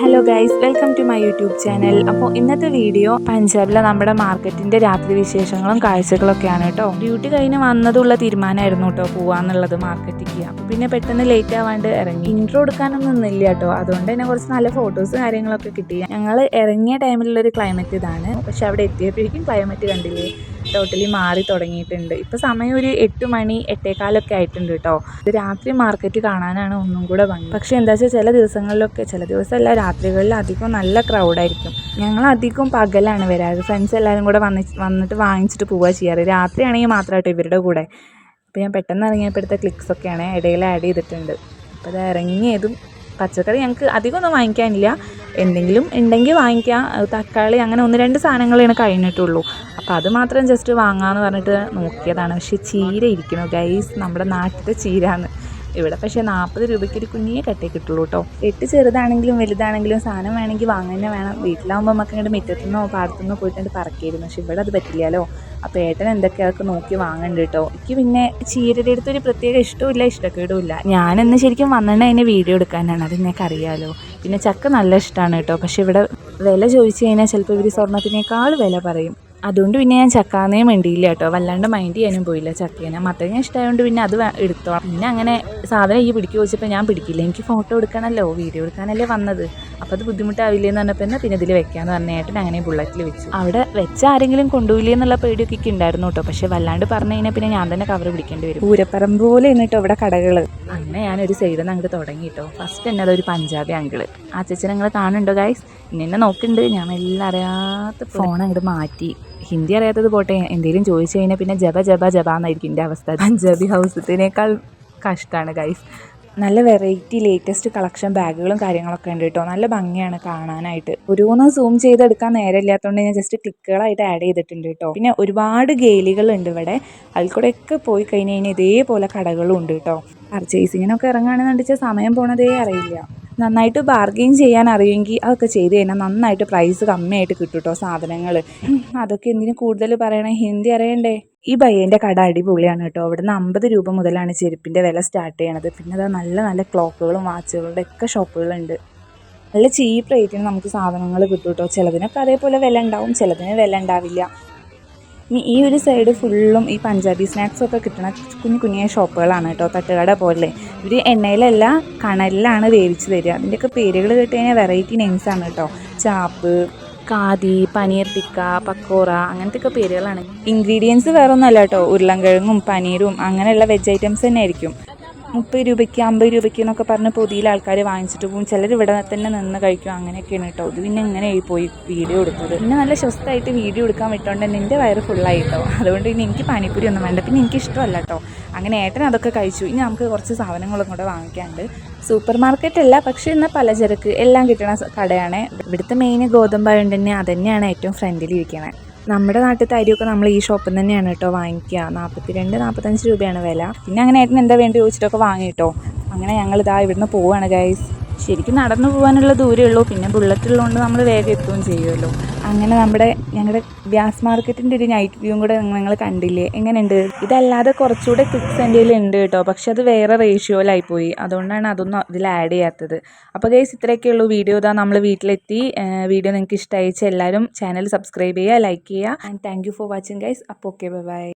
Hello guys welcome to my YouTube channel അപ്പോൾ ഇന്നത്തെ video പഞ്ചാബിലെ നമ്മുടെ മാർക്കറ്റിന്റെ രാത്രി വിശേഷങ്ങളും കാഴ്ചകളൊക്കെയാണ് കേട്ടോ ഡ്യൂട്ടി കഴിഞ്ഞ് വന്നതുള്ള തീരുമാനമായിരുന്നു കേട്ടോ പോവാന്നുള്ളത് മാർക്കറ്റിലേക്ക് അപ്പോൾ പിന്നെ പെട്ടെന്ന് ലേറ്റ് ആവാണ്ട് ഇറങ്ങി. ഇൻട്രോ എടുക്കാനൊന്നും നിന്നില്ല കേട്ടോ അതുകൊണ്ട് തന്നെ കുറച്ച് നല്ല ഫോട്ടോസ് കാര്യങ്ങളൊക്കെ കിട്ടി. ഞങ്ങൾ ഇറങ്ങിയ ടൈമിലുള്ളൊരു ക്ലൈമറ്റ് ഇതാണ്. പക്ഷെ അവിടെ എത്തിയപ്പോഴേക്കും ക്ലൈമറ്റ് കണ്ടില്ലേ? ടോട്ടലി മാറി തുടങ്ങിയിട്ടുണ്ട്. ഇപ്പോൾ സമയം ഒരു എട്ട് മണി എട്ടേക്കാലൊക്കെ ആയിട്ടുണ്ട് കേട്ടോ ഇത് രാത്രി മാർക്കറ്റ് കാണാനാണ് ഒന്നും കൂടെ ഭംഗി. പക്ഷേ എന്താ വെച്ചാൽ ചില ദിവസങ്ങളിലൊക്കെ ചില ദിവസമല്ല രാത്രികളിൽ അധികം നല്ല ക്രൗഡായിരിക്കും ഞങ്ങൾ അധികം പകലാണ് വരാറ്. ഫ്രണ്ട്സ് എല്ലാവരും കൂടെ വന്ന് വന്നിട്ട് വാങ്ങിച്ചിട്ട് പോവുക ചെയ്യാറ്. രാത്രിയാണെങ്കിൽ മാത്രമായിട്ട് ഇവരുടെ കൂടെ. അപ്പോൾ ഞാൻ പെട്ടെന്ന് ഇറങ്ങിയപ്പോഴത്തെ ക്ലിക്സൊക്കെയാണ് ഇടയിൽ ആഡ് ചെയ്തിട്ടുണ്ട്. അപ്പോൾ അത് ഇറങ്ങിയതും പച്ചക്കറി ഞങ്ങൾക്ക് അധികമൊന്നും വാങ്ങിക്കാനില്ല. എന്തെങ്കിലും ഉണ്ടെങ്കിൽ വാങ്ങിക്കാം. തക്കാളി അങ്ങനെ ഒന്ന് രണ്ട് സാധനങ്ങളാണ് കഴിഞ്ഞിട്ടുള്ളൂ. അപ്പോൾ അത് മാത്രം ജസ്റ്റ് വാങ്ങാമെന്ന് പറഞ്ഞിട്ട് നോക്കിയതാണ്. പക്ഷേ ചീര ഇരിക്കുന്നു ഗൈസ് നമ്മുടെ നാട്ടിലത്തെ ചീരാന്ന്. ഇവിടെ പക്ഷേ നാൽപ്പത് രൂപയ്ക്ക് ഒരു കുഞ്ഞിയെ കട്ടേ കിട്ടുള്ളൂ കേട്ടോ എട്ട് ചെറുതാണെങ്കിലും വലുതാണെങ്കിലും സാധനം വേണമെങ്കിൽ തന്നെ വേണം. വീട്ടിലാവുമ്പോൾ നമുക്ക് ഇങ്ങോട്ട് മുറ്റത്തുനിന്നോ പാടത്തുനിന്നോ പോയിട്ട് പറക്കിയിരുന്നു പക്ഷെ ഇവിടെ അത് പറ്റില്ലല്ലോ. അപ്പോൾ ഏട്ടൻ എന്തൊക്കെയൊക്കെ നോക്കി വാങ്ങണ്ട കേട്ടോ എനിക്ക് പിന്നെ ചീരയുടെ അടുത്തൊരു പ്രത്യേക ഇഷ്ടമില്ല ഇഷ്ടക്കേടും ഇല്ല ഞാനെന്ന് ശരിക്കും വന്നിട്ട് അതിനെ വീഡിയോ എടുക്കാനാണ്. അത് നിങ്ങൾക്ക് അറിയാലോ പിന്നെ ചക്ക നല്ല ഇഷ്ടമാണ് കേട്ടോ. പക്ഷെ ഇവിടെ വില ചോദിച്ചു കഴിഞ്ഞാൽ ചിലപ്പോൾ ഇവർ സ്വർണത്തിനേക്കാൾ വില പറയും. അതുകൊണ്ട് പിന്നെ ഞാൻ ചക്കാന്നേ വേണ്ടിയില്ല കേട്ടോ. വല്ലാണ്ട് മൈൻഡ് ചെയ്യാനും പോയില്ല ചക്കേനെ. മത്തങ്ങ ഇഷ്ടമായതുകൊണ്ട് പിന്നെ അത് എടുത്തോ. എടുത്തോളാം പിന്നെ അങ്ങനെ സാധനം ഈ പിടിക്കുക ചോദിച്ചപ്പോൾ ഞാൻ പിടിക്കില്ല. എനിക്ക് ഫോട്ടോ എടുക്കണമല്ലോ വീഡിയോ എടുക്കാനല്ലേ വന്നത്. അപ്പോൾ അത് ബുദ്ധിമുട്ടാവില്ലേ എന്ന് പറഞ്ഞപ്പോൾ എന്നാൽ പിന്നെ ഇതിൽ വെക്കാമെന്ന് പറഞ്ഞ ഏട്ടൻ അങ്ങനെ ബുള്ളറ്റിൽ വെച്ചു. അവിടെ വെച്ച ആരെങ്കിലും കൊണ്ടുപോയില്ലേ എന്നുള്ള പേടിയൊക്കെ ഉണ്ടായിരുന്നു കേട്ടോ. പക്ഷേ വല്ലാണ്ട് പറഞ്ഞു കഴിഞ്ഞാൽ പിന്നെ ഞാൻ തന്നെ കവർ പിടിക്കേണ്ടി വരും. പൂരപ്പറമ്പ് പോലെ എന്നിട്ടോ ഇവിടെ കടകൾ അങ്ങനെ ഞാനൊരു സൈഡിൽ നിന്ന് അങ്ങോട്ട് തുടങ്ങി കേട്ടോ. ഫസ്റ്റ് തന്നെ അതൊരു പഞ്ചാബി അങ്കിൾ ആ ചേച്ചി നിങ്ങൾ കാണുന്നുണ്ടോ ഗൈസ് നിന്നെ നോക്കുന്നുണ്ട് ഞാൻ എല്ലാം അറിയാത്ത ഫോൺ അങ്ങോട്ട് മാറ്റി. ഹിന്ദി അറിയാത്തത് പോട്ടെ എന്തെങ്കിലും ചോദിച്ചു കഴിഞ്ഞാൽ പിന്നെ ജബ ജബ ജബ എന്നായിരിക്കും എന്റെ അവസ്ഥ. പഞ്ചാബി ഹൗസത്തിനേക്കാൾ കഷ്ടമാണ് ഗൈസ് നല്ല വെറൈറ്റി ലേറ്റസ്റ്റ് കളക്ഷൻ ബാഗുകളും കാര്യങ്ങളൊക്കെ ഉണ്ട് കേട്ടോ നല്ല ഭംഗിയാണ് കാണാനായിട്ട്. ഓരോന്നും സൂം ചെയ്തെടുക്കാൻ നേരമില്ലാത്തതുകൊണ്ട് ഞാൻ ജസ്റ്റ് ക്ലിക്കുകളായിട്ട് ആഡ് ചെയ്തിട്ടുണ്ട് കേട്ടോ പിന്നെ ഒരുപാട് ഗേലികളുണ്ട് ഇവിടെ. അതിൽ കൂടെ ഒക്കെ പോയി കഴിഞ്ഞ് കഴിഞ്ഞാൽ ഇതേപോലെ കടകളും ഉണ്ട് കേട്ടോ പർച്ചേസിങ്ങിനൊക്കെ ഇറങ്ങുകയാണെന്ന് വെച്ചാൽ സമയം പോണതേ അറിയില്ല. നന്നായിട്ട് ബാർഗെയിൻ ചെയ്യാൻ അറിയുമെങ്കിൽ അതൊക്കെ ചെയ്ത് കഴിഞ്ഞാൽ നന്നായിട്ട് പ്രൈസ് കമ്മിയായിട്ട് കിട്ടും കേട്ടോ സാധനങ്ങൾ അതൊക്കെ എന്തിനു കൂടുതൽ പറയണേ? ഹിന്ദി അറിയണ്ടേ? ഈ ബയ്യന്റെ കട അടിപൊളിയാണ് കേട്ടോ. അവിടുന്ന് അമ്പത് രൂപ മുതലാണ് ചെരുപ്പിന്റെ വില സ്റ്റാർട്ട് ചെയ്യണത്. പിന്നെ അതാ നല്ല നല്ല ക്ലോക്കുകളും വാച്ചുകളുടെ ഒക്കെ ഷോപ്പുകളുണ്ട് നല്ല ചീപ്പ് റേറ്റിന് നമുക്ക് സാധനങ്ങൾ കിട്ടും കേട്ടോ ചിലതിനൊക്കെ അതേപോലെ വില ഉണ്ടാവും ചിലതിന് വില ഉണ്ടാവില്ല. ഇനി ഈ ഒരു സൈഡ് ഫുള്ളും ഈ പഞ്ചാബി സ്നാക്സൊക്കെ കിട്ടുന്ന കുഞ്ഞു കുഞ്ഞു ഷോപ്പുകളാണ് കേട്ടോ തട്ടുകട പോലെ. ഇവർ എണ്ണയിലല്ല കണലിലാണ് വേവിച്ച് തരിക. അതിന്റെയൊക്കെ പേരുകൾ കേട്ട് കഴിഞ്ഞാൽ വെറൈറ്റി നെയിംസ് ആണ് കേട്ടോ. ചാപ്പ് കാതി പനീർ ടിക്ക പക്കോറ അങ്ങനത്തെ ഒക്കെ പേരുകളാണ്. ഇൻഗ്രീഡിയൻസ് വേറെ ഒന്നുമല്ല കേട്ടോ. ഉരുളൻകിഴങ്ങും പനീരും അങ്ങനെയുള്ള വെജ് ഐറ്റംസ് തന്നെ ആയിരിക്കും. മുപ്പത് രൂപയ്ക്ക് അമ്പത് രൂപയ്ക്ക് എന്നൊക്കെ പറഞ്ഞ് പൊതിയിൽ ആൾക്കാർ വാങ്ങിച്ചിട്ട് പോകും. ചിലർ ഇവിടെ തന്നെ നിന്ന് കഴിക്കും. അങ്ങനെയൊക്കെയാണ് കേട്ടോ. ഇത് പിന്നെ ഇങ്ങനെ പോയി വീഡിയോ എടുത്തത്? പിന്നെ നല്ല സ്വസ്ഥമായിട്ട് വീഡിയോ എടുക്കാൻ വിട്ടോണ്ട് തന്നെ എന്റെ വയറ് ഫുള്ളായി കേട്ടോ. അതുകൊണ്ട് ഇനി എനിക്ക് പാനിപ്പൂരി ഒന്നും വേണ്ട. പിന്നെ എനിക്ക് ഇഷ്ടമല്ല കേട്ടോ. അങ്ങനെ ഏട്ടൻ അതൊക്കെ കഴിച്ചു. ഇനി നമുക്ക് കുറച്ച് സാധനങ്ങളും കൂടെ വാങ്ങിക്കാണ്ട് സൂപ്പർ മാർക്കറ്റ് അല്ല പക്ഷേ എന്നാൽ പലചരക്ക് എല്ലാം കിട്ടണ കടയാണ്. ഇവിടുത്തെ മെയിൻ ഗോതമ്പായതുകൊണ്ട് തന്നെ അതന്നെയാണ് ഏറ്റവും ഫ്രണ്ടിൽ ഇരിക്കണത് നമ്മുടെ നാട്ടിലത്തെ അരിയൊക്കെ നമ്മൾ ഈ ഷോപ്പിൽ നിന്ന് തന്നെയാണ് കേട്ടോ വാങ്ങിക്കുക. നാൽപ്പത്തിരണ്ട് നാൽപ്പത്തഞ്ച് രൂപയാണ് വില. പിന്നെ അങ്ങനെ ഏട്ടൻ എന്താ വേണ്ടി ചോദിച്ചിട്ടൊക്കെ വാങ്ങി കേട്ടോ. അങ്ങനെ ഞങ്ങൾ ഇതാ ഇവിടുന്ന് പോവുകയാണ് ഗൈസ് ശരിക്കും നടന്നു പോകാനുള്ള ദൂരമേ ഉള്ളൂ. പിന്നെ ബുള്ളറ്റ് ഉള്ളതുകൊണ്ട് നമ്മൾ വേഗം എത്തുകയും ചെയ്യുമല്ലോ. അങ്ങനെ നമ്മുടെ ഞങ്ങളുടെ വ്യാസ് മാർക്കറ്റിന്റെ ഒരു നൈറ്റ് വ്യൂ കൂടെ നിങ്ങൾ കണ്ടില്ലേ? എങ്ങനെയുണ്ട്? ഇതല്ലാതെ കുറച്ചുകൂടെ ക്ലിക്സ് എന്റെ ഉണ്ട് കേട്ടോ. പക്ഷെ അത് വേറെ റേഷ്യോയിലായി പോയി. അതുകൊണ്ടാണ് അതൊന്നും ഇതിൽ ആഡ് ചെയ്യാത്തത്. അപ്പോൾ ഗൈസ് ഇത്രയൊക്കെ ഉള്ളൂ വീഡിയോ ഇതാ. നമ്മൾ വീട്ടിലെത്തി. വീഡിയോ നിങ്ങൾക്ക് ഇഷ്ടമായിച്ച എല്ലാവരും ചാനൽ സബ്സ്ക്രൈബ് ചെയ്യുക ലൈക്ക് ചെയ്യുക. And thank for watching guys അപ്പോൾ ഓക്കെ ബൈ